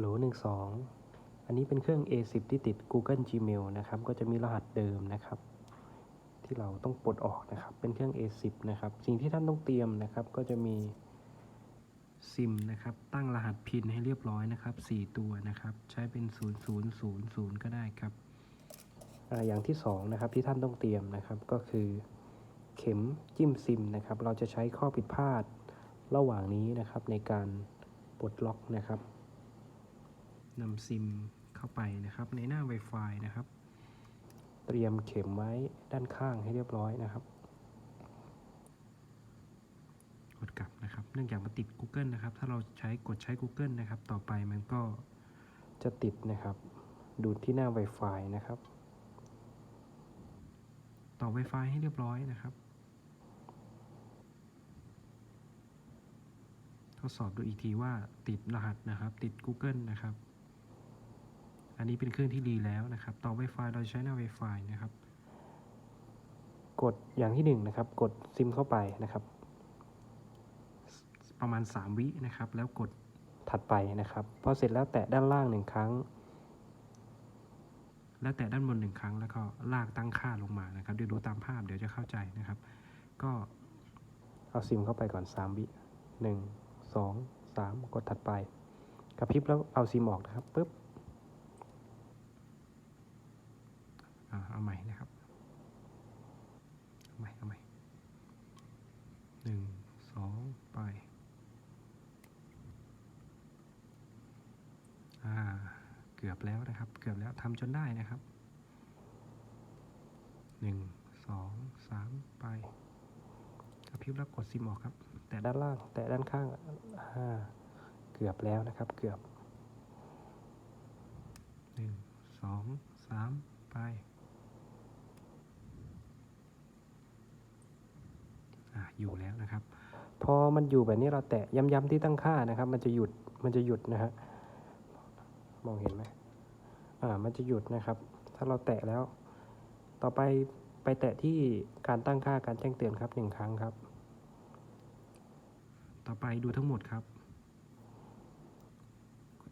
ฮัลโหลหนึ่งสองอันนี้เป็นเครื่อง A10 ที่ติด Google Gmail นะครับ ก็จะมีรหัสเดิมนะครับ ที่เราต้องปลดออกนะครับ เป็นเครื่อง A10 นะครับ สิ่งที่ท่านต้องเตรียมนะครับ ก็จะมีซิมนะครับ ตั้งรหัสพินให้เรียบร้อยนะครับ 4 ตัวนะครับ ใช้เป็น 0000 ก็ได้ครับอ่าอย่างที่สองนะครับที่ท่านต้องเตรียมนะครับ ก็คือเข็มจิ้มซิมนะครับ เราจะใช้ข้อผิดพลาดระหว่างนี้นะครับในการปลดล็อกนะครับ นำซิมเข้าไปนะครับ ในหน้า Wi-Fi นะครับ เตรียมเข็มไว้ด้านข้างให้เรียบร้อยนะครับกดกลับนะครับ เนื่องจากมันติด Google นะครับ ถ้าเราใช้กดใช้ Google นะครับ ต่อไปมันก็จะติดนะครับ ดูที่หน้า Wi-Fi นะครับ ต่อ Wi-Fi ให้เรียบร้อยนะครับ ทดสอบดูอีกทีว่าติดรหัสนะครับ ติด Google นะครับ อันนี้เป็นเครื่องที่ดีแล้วนะครับ ต่อ Wi-Fi เราใช้หน้า Wi-Fi นะครับ กดอย่างที่หนึ่งนะครับ กดซิมเข้าไปนะครับ ประมาณ 3 วินะครับ แล้วกดถัดไปนะครับ พอเสร็จแล้วแตะด้านล่างหนึ่งครั้ง แล้วแตะด้านบนหนึ่งครั้ง แล้วก็ลากตั้งค่าลงมานะครับ เดี๋ยวดูตามภาพเดี๋ยวจะเข้าใจนะครับ ก็เอาซิมเข้าไปก่อน3วิหนึ่งสองสามกดถัดไป กระพริบแล้วเอาซิมออกนะครับปุ๊บอ่า เอาใหม่นะครับเอาใหม่เอาใหม่หนึ่งสองไปอ่าเกือบแล้วนะครับ เกือบแล้วทำจนได้นะครับหนึ่งสองสามไปกระพริบแล้วกดซิมออกครับ แต่ด้านล่างแต่ด้านข้างอ่าเกือบแล้วนะครับ เกือบหนึ่งสองสามไป อะอยู่แล้วนะครับ พอมันอยู่แบบนี้เราแตะย้ำๆที่ตั้งค่านะครับ มันจะหยุดมันจะหยุดนะฮะมองเห็นไหมอ่ามันจะหยุดนะครับ ถ้าเราแตะแล้ว ต่อไปไปแตะที่การตั้งค่าการแจ้งเตือนครับหนึ่งครั้งครับ ต่อไปดูทั้งหมดครับ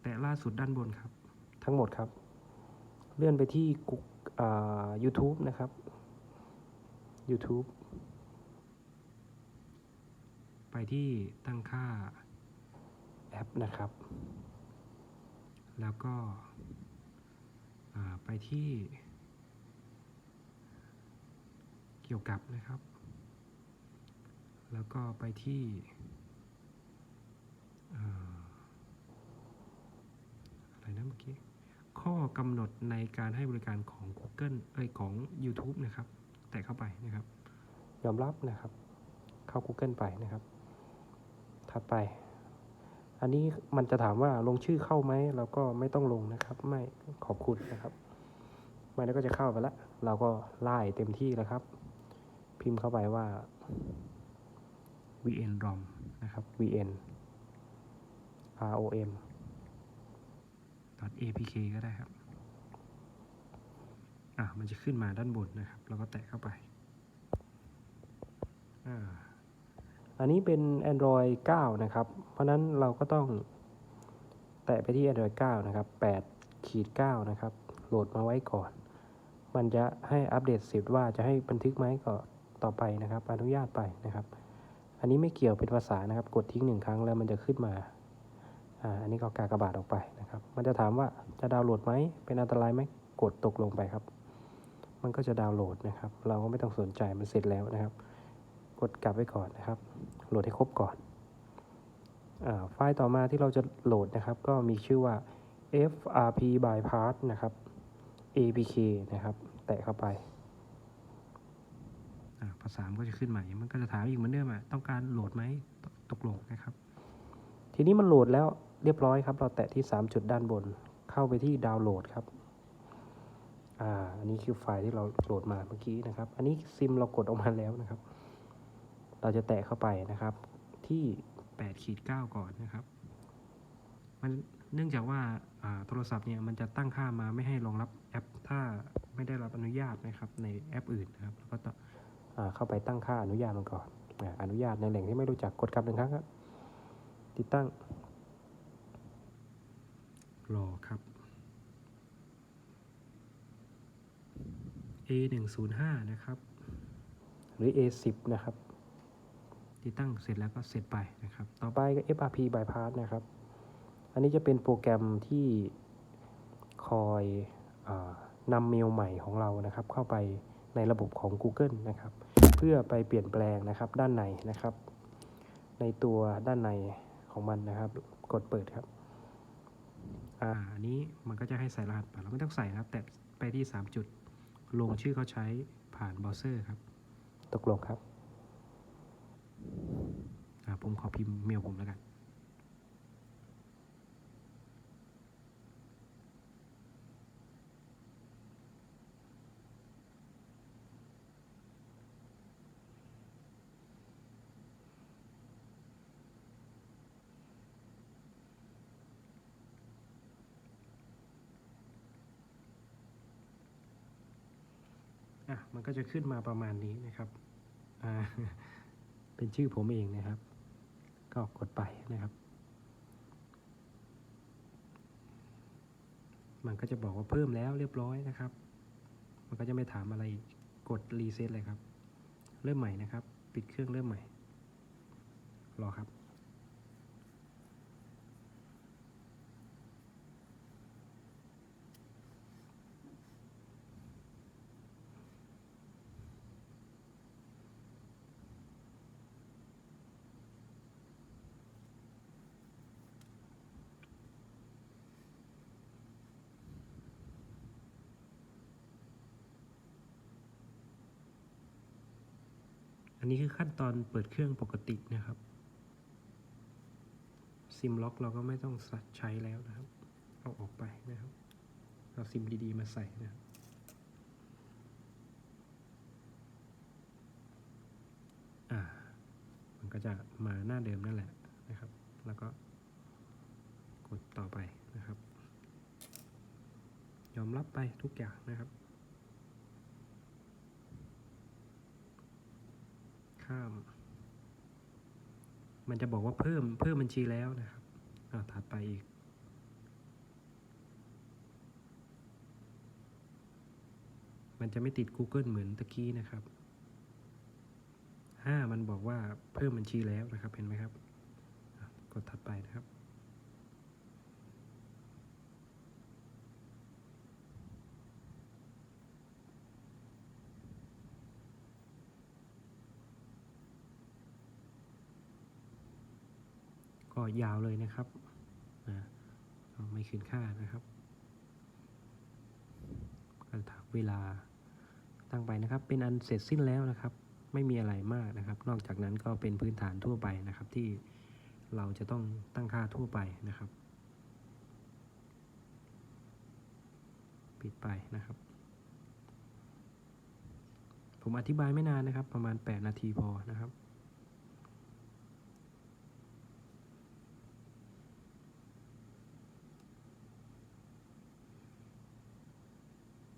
แตะล่าสุดด้านบนครับ ทั้งหมดครับ เลื่อนไปที่กุอ่า YouTube นะครับ YouTube ไปที่ตั้งค่าแอปนะครับ แล้วก็ไปที่เกี่ยวกับนะครับ แล้วก็ไปที่อ่าอะไรนะเมื่อกี้ ข้อกำหนดในการให้บริการของ Google เอ้ยของ YouTube นะครับ แตะเข้าไปนะครับ ยอมรับนะครับ เข้า Google ไปนะครับ ถัดไป อันนี้มันจะถามว่าลงชื่อเข้าไหมเราก็ไม่ต้องลงนะครับ ไม่ขอบคุณนะครับไม่แล้วก็จะเข้าไปล้วเราก็ไล่เต็มที่แล้วครับ พิมพ์เข้าไปว่า vn rom นะครับ vn rom apk ก็ได้ครับ อะมันจะขึ้นมาด้านบนนะครับเราก็แตะเข้าไป อ่า อันนี้เป็น Android 9 นะครับ เพราะนั้นเราก็ต้องแตะไปที่ Android 9 นะครับ8ขีด9นะครับ โหลดมาไว้ก่อน มันจะให้อัปเดตสิทธิ์ว่าจะให้บันทึกไหมก็ต่อไปนะครับ อนุญาตไปนะครับ อันนี้ไม่เกี่ยวเป็นภาษานะครับ กดทิ้งหนึ่งครั้งแล้วมันจะขึ้นมา อ่า อันนี้ก็กากบาทออกไปนะครับ มันจะถามว่าจะดาวน์โหลดไหม เป็นอันตรายไหม กดตกลงไปครับ มันก็จะดาวน์โหลดนะครับ เราก็ไม่ต้องสนใจ มันเสร็จแล้วนะครับ กดกลับไว้ก่อนนะครับ โหลดให้ครบก่อนอาไฟล์ต่อมาที่เราจะโหลดนะครับก็มีชื่อว่า frp bypass นะครับ apk นะครับ แตะเข้าไปอ่าภาษามันก็จะขึ้นใหม่ มันก็จะถามอีกเหมือนเดิมอะต้องการโหลดไหมตตกลงนะครับ ทีนี้มันโหลดแล้วเรียบร้อยครับ เราแตะที่ 3 จุดด้านบน เข้าไปที่ดาวน์โหลดครับ อ่า อันนี้คือไฟล์ที่เราโหลดมาเมื่อกี้นะครับ อันนี้ซิมเรากดออกมาแล้วนะครับ เราจะแตะเข้าไปนะครับ ที่8ขีด9ก่อนนะครับ มันเนื่องจากว่าโทรศัพท์เนี่ยมันจะตั้งค่ามาไม่ให้รองรับแอป ถ้าไม่ได้รับอนุญาตนะครับในแอปอื่นนะครับแล้วก็ต้องเข้าไปตั้งค่าอนุญาตมันก่อนอ่าอนุญาตในแหล่งที่ไม่รู้จักกดกลับหนึ่งครั้งครับติดตั้ง รอครับ A 1 0 5นะครับ หรือ A 10นะครับ ติดตั้งเสร็จแล้วก็เสร็จไปนะครับ ต่อไปก็ FRP bypass นะครับ อันนี้จะเป็นโปรแกรมที่คอยเออนำเมลใหม่ของเรานะครับ เข้าไปในระบบของ Google นะครับ เพื่อไปเปลี่ยนแปลงนะครับด้านในนะครับ ในตัวด้านในของมันนะครับ กดเปิดครับอ่าอันนี้มันก็จะให้ใส่รหัสไปเราไม่ต้องใส่นะครับ แต่ไปที่ 3 จุดลงชื่อเขาใช้ผ่านเบราว์เซอร์ครับ ตกลงครับอ่า ผมขอพิมพ์เมลผมแล้วกันอะมันก็จะขึ้นมาประมาณนี้นะครับ อ่า เป็นชื่อผมเองนะครับ ก็กดไปนะครับ มันก็จะบอกว่าเพิ่มแล้วเรียบร้อยนะครับ มันก็จะไม่ถามอะไรกดรีเซ็ตเลยครับ เริ่มใหม่นะครับ ปิดเครื่องเริ่มใหม่ รอครับ นนี้คือขั้นตอนเปิดเครื่องปกตินะครับ ซิมล็อกเราก็ไม่ต้องใช้แล้วนะครับ เอาออกไปนะครับ เอาซิมดีๆ มาใส่นะครับอ่า มันก็จะมาหน้าเดิมนั่นแหละนะครับ แล้วก็กดต่อไปนะครับ ยอมรับไปทุกอย่างนะครับ ข้าม มันจะบอกว่าเพิ่มเพิ่มบัญชีแล้วนะครับอ่าถัดไปอีก มันจะไม่ติด Google เหมือนตะกี้นะครับห้ามันบอกว่าเพิ่มบัญชีแล้วนะครับ เห็นไหมครับ กดถัดไปนะครับ ก็ ยาวเลยนะครับนะไม่คืนค่านะครับก็ถามเวลาตั้งไปนะครับ เป็นอันเสร็จสิ้นแล้วนะครับ ไม่มีอะไรมากนะครับ นอกจากนั้นก็เป็นพื้นฐานทั่วไปนะครับที่เราจะต้องตั้งค่าทั่วไปนะครับ ปิดไปนะครับ ผมอธิบายไม่นานนะครับ ประมาณ 8 นาทีพอนะครับ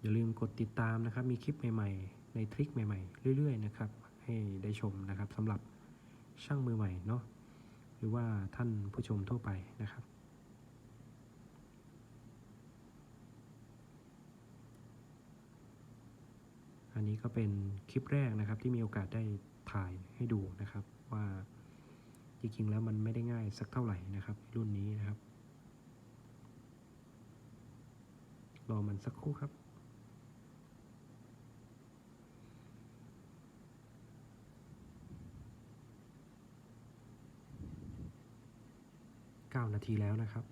อย่าลืมกดติดตามนะครับ มีคลิปใหม่ๆ ในทริคใหม่ๆ เรื่อยๆนะครับ ให้ได้ชมนะครับสำหรับช่างมือใหม่เนาะหรือว่าท่านผู้ชมทั่วไปนะครับอันนี้ก็เป็นคลิปแรกนะครับที่มีโอกาสได้ถ่ายให้ดูนะครับ ว่าจริงๆแล้วมันไม่ได้ง่ายสักเท่าไหร่นะครับ รุ่นนี้นะครับ รอมันสักครู่ครับ 9 นาทีแล้วนะครับ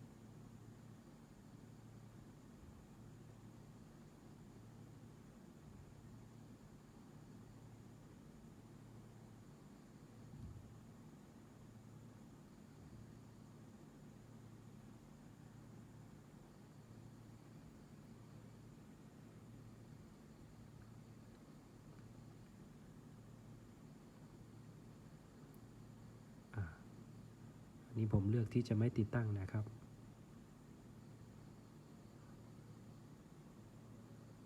นี้ผมเลือกที่จะไม่ติดตั้งนะครับ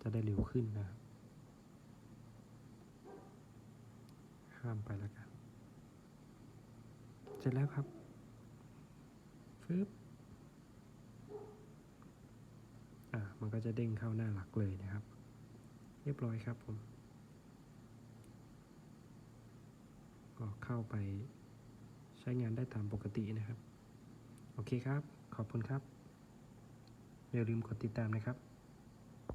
จะได้เร็วขึ้นนะข้ามไปแล้วกัน เสร็จแล้วครับฟึบก็จะเด้งเข้าหน้าหลักเลยนะครับ เรียบร้อยครับผม ก็เข้าไป ใช้งานได้ตามปกตินะครับ โอเคครับ ขอบคุณครับ อย่าลืมกดติดตามนะครับ